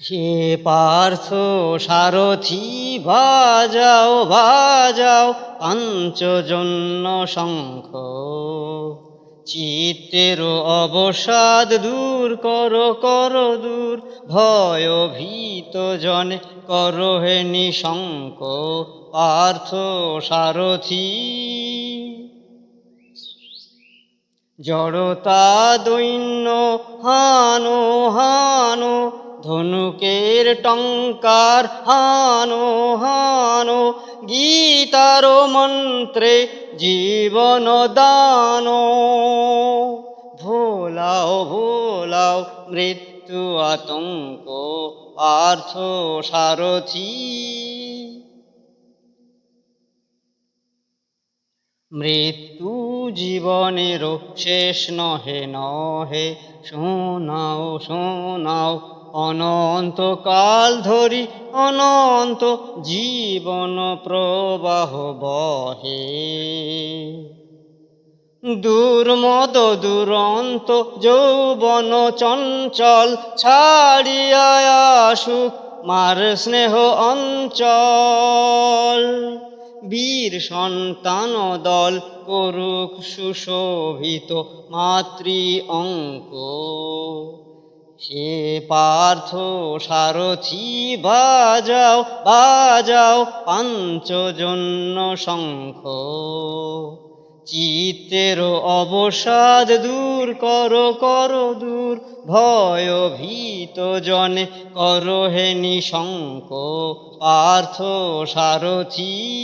হে পার্থ সারথি, বাজাও বাজাও, পাঞ্চজন্য শঙ্খ। চিত্তের অবসাদ দূর কর কর দূর, ভয় ভীত জনে, কর হে নিশঙ্ক, পার্থ সারথি। জড়তা দৈন্য, হানো হানো ধনুকের টঙ্কার হানো হানো, গীতার মন্ত্রে জীবন দানো। ভোলাও ভোলাও মৃত্যু আতঙ্ক, পার্থ সারথী। মৃত্যু জীবনেরও শেষ নহে নহে। শোনাও শোনাও অনন্ত কাল ধরি অনন্ত জীবন প্রবাহ বহে। দুর্মদ দুরন্ত যৌবন চঞ্চল ছাড়িয়া আসুক মার স্নেহ অঞ্চল। বীর সন্তান দল করুক সুশোভিত মাতৃ অঙ্ক। সে পার্থ সারথি বাজাও বাজাও পাঞ্চজন্য শঙ্খ। চিত্তের অবসাদ দূর করো করো দূর। ভয় ভীত জনে, কর হে নিশঙ্ক পার্থ সারথি।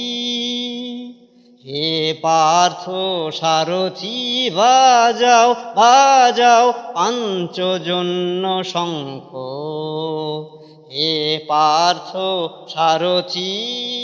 হে পার্থ সারথি, বাজাও বাজাও পাঞ্চজন্য শঙ্খ। হে পার্থ সারথি।